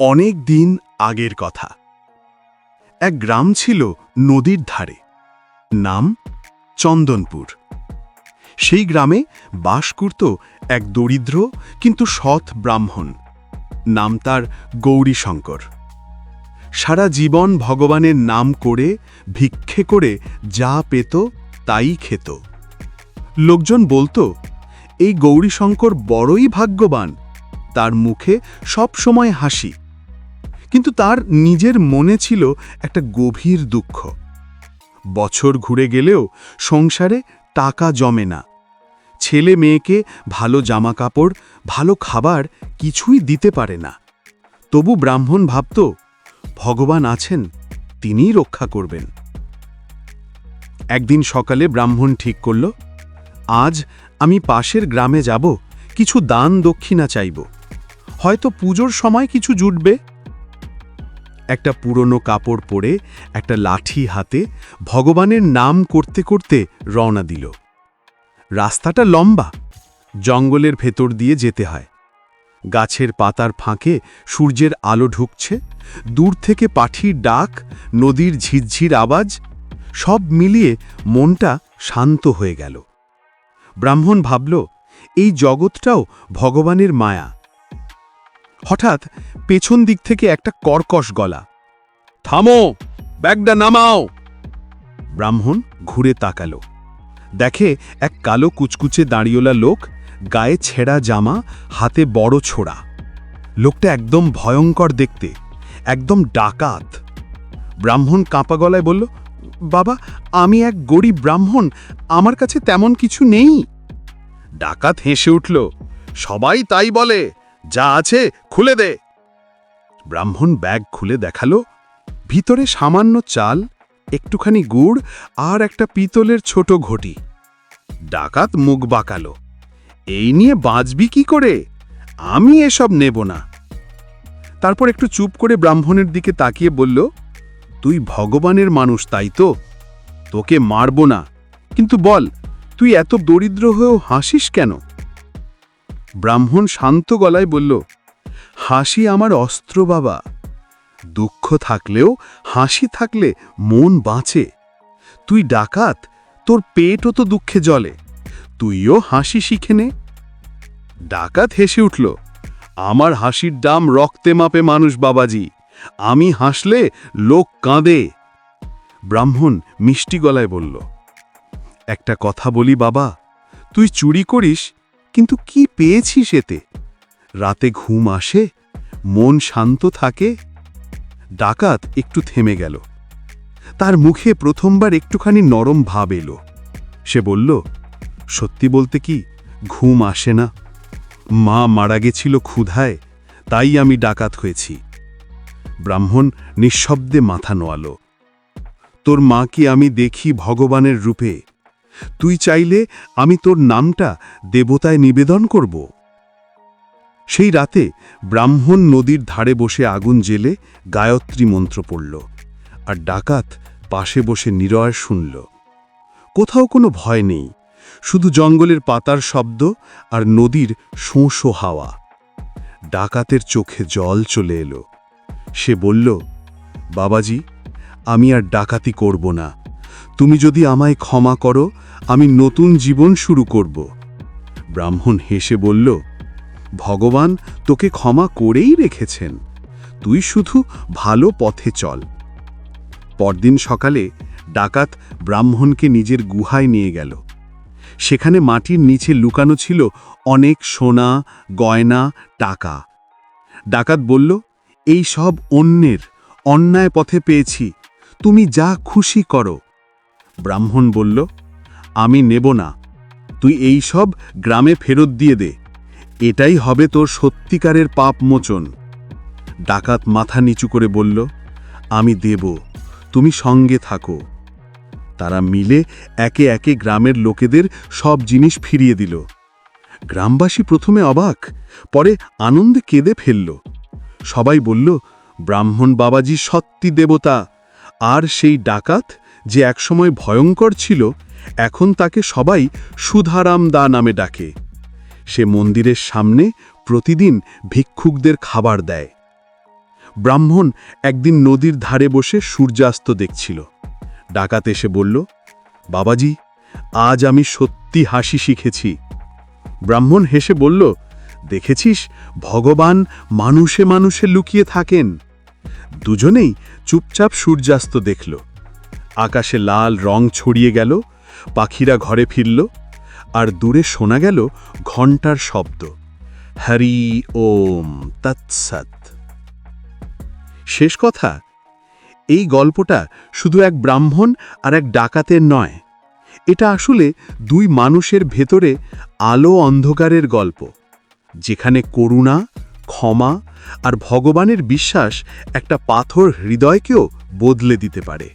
অনেক দিন আগের কথা। এক গ্রাম ছিল নদীর ধারে। নাম চন্দনপুর। সেই গ্রামে বাস করত এক দরিদ্র কিন্তু সৎ ব্রাহ্মণ। নাম তার গৌরীশঙ্কর। সারা জীবন ভগবানের নাম করে, ভিক্ষে করে যা পেত তাই খেত। লোকজন বলতো, এই গৌরীশঙ্কর বড়ই ভাগ্যবান। তার মুখে সব সময় হাসি। কিন্তু তার নিজের মনে ছিল একটা গভীর দুঃখ। বছর ঘুরে গেলেও সংসারে টাকা জমে না। ছেলে মেয়েকে ভালো জামা কাপড় ভালো খাবার কিছুই দিতে পারে না। তবু ব্রাহ্মণ ভাবত, ভগবান আছেন, তিনিই রক্ষা করবেন। একদিন সকালে ব্রাহ্মণ ঠিক করল, আজ আমি পাশের গ্রামে যাব, কিছু দান দক্ষিণা চাইব। হয়তো পুজোর সময় কিছু জুটবে। একটা পুরনো কাপড় পরে একটা লাঠি হাতে ভগবানের নাম করতে করতে রওনা দিল। রাস্তাটা লম্বা, জঙ্গলের ভেতর দিয়ে যেতে হয়। গাছের পাতার ফাঁকে সূর্যের আলো ঢুকছে, দূর থেকে পাঠির ডাক, নদীর ঝিরঝির আওয়াজ, সব মিলিয়ে মনটা শান্ত হয়ে গেল। ব্রাহ্মণ ভাবল, এই জগৎটাও ভগবানের মায়া। হঠাৎ পেছন দিক থেকে একটা কর্কশ গলা থামো, ব্যাগটা নামাও। ব্রাহ্মণ ঘুরে তাকালো। দেখে এক কালো কুচকুচে দাঁড়িয়েলা লোক, গায়ে ছেঁড়া জামা, হাতে বড় ছোড়া। লোকটা একদম ভয়ঙ্কর দেখতে, একদম ডাকাত। ব্রাহ্মণ কাঁপা গলায় বলল, বাবা, আমি এক গরিব ব্রাহ্মণ, আমার কাছে তেমন কিছু নেই। ডাকাত হেসে উঠল, সবাই তাই বলে, যা আছে খুলে দে। ব্রাহ্মণ ব্যাগ খুলে দেখাল ভিতরে সামান্য চাল, একটুখানি গুড় আর একটা পিতলের ছোট ঘটি। ডাকাত মুখ বাঁকালো। এই নিয়ে বাঁচবি কি করে? আমি এসব নেব না। তারপর একটু চুপ করে ব্রাহ্মণের দিকে তাকিয়ে বলল, তুই ভগবানের মানুষ, তাই তো? তোকে মারব না। কিন্তু বল, তুই এত দরিদ্র হয়েও হাসিস কেন? ব্রাহ্মণ শান্ত গলায় বলল, হাসি আমার অস্ত্র, বাবা। দুঃখ থাকলেও, হাসি থাকলে মন বাঁচে। তুই ডাকাত, তোর পেটও তো দুঃখে জলে তুইও হাসি শিখে নে। ডাকাত হেসে উঠল, আমার হাসির দাম রক্তে মাপে মানুষ, বাবাজি। আমি হাসলে লোক কাঁদে। ব্রাহ্মণ মিষ্টি গলায় বলল, একটা কথা বলি, বাবা। তুই চুরি করিস, কিন্তু কি পেয়েছিস এতে? রাতে ঘুম আসে, মন শান্ত থাকে ডাকাত একটু থেমে গেল। তার মুখে প্রথমবার একটুখানি নরম ভাব এলো। সে বলল, সত্যি বলতে কি, ঘুম আসে না। মা মারা গেছিল ক্ষুধায়, তাই আমি ডাকাত হয়েছি। ব্রাহ্মণ নিঃশব্দে মাথা নোয়াল। তোর মাকে আমি দেখি ভগবানের রূপে। তুই চাইলে আমি তোর নামটা দেবতায় নিবেদন করব। সেই রাতে ব্রাহ্মণ নদীর ধারে বসে আগুন জেলে গায়ত্রী মন্ত্র পড়ল, আর ডাকাত পাশে বসে নিরয় শুনল। কোথাও কোনো ভয় নেই, শুধু জঙ্গলের পাতার শব্দ আর নদীর শোঁ হাওয়া। ডাকাতের চোখে জল চলে এলো। সে বলল, বাবাজি, আমি আর ডাকাতি করব না। তুমি যদি আমায় ক্ষমা করো, আমি নতুন জীবন শুরু করব। ব্রাহ্মণ হেসে বলল ভগবান তোকে ক্ষমা করেই রেখেছেন। তুই শুধু ভালো পথে চল। পরদিন সকালে ডাকাত ব্রাহ্মণকে নিজের গুহায় নিয়ে গেল। সেখানে মাটির নিচে লুকানো ছিল অনেক সোনা, গয়না, টাকা। ডাকাত বলল, এই সব অন্যের অন্যায় পথে পেয়েছি। তুমি যা খুশি করো। ব্রাহ্মণ বলল, আমি নেব না। তুই এই সব গ্রামে ফেরত দিয়ে দে। এটাই হবে তোর সত্যিকারের পাপ মোচন। ডাকাত মাথা নিচু করে বলল, আমি দেব, তুমি সঙ্গে থাকো। তারা মিলে একে একে গ্রামের লোকেদের সব জিনিস ফিরিয়ে দিল। গ্রামবাসী প্রথমে অবাক, পরে আনন্দে কেঁদে ফেলল। সবাই বলল, ব্রাহ্মণ বাবাজি সত্যি দেবতা, আর সেই ডাকাত যে একসময় ভয়ঙ্কর ছিল, এখন তাকে সবাই সুধারাম দা নামে ডাকে। সে মন্দিরের সামনে প্রতিদিন ভিক্ষুকদের খাবার দেয়। ব্রাহ্মণ একদিন নদীর ধারে বসে সূর্যাস্ত দেখছিল। ডাকাত এসে বলল, বাবাজি, আজ আমি সত্যি হাসি শিখেছি। ব্রাহ্মণ হেসে বলল, দেখেছিস, ভগবান মানুষে মানুষে লুকিয়ে থাকেন। দুজনেই চুপচাপ সূর্যাস্ত দেখল। আকাশে লাল রং ছড়িয়ে গেল, পাখিরা ঘরে ফিরল। আর দূরে শোনা গেল ঘণ্টার শব্দ। হরি ওম তৎসৎ। শেষ কথা, এই গল্পটা শুধু এক ব্রাহ্মণ আর এক ডাকাতের নয়, এটা আসলে দুই মানুষের ভেতরে আলো অন্ধকারের গল্প, যেখানে করুণা, ক্ষমা আর ভগবানের বিশ্বাস একটা পাথর হৃদয়কেও বদলে দিতে পারে।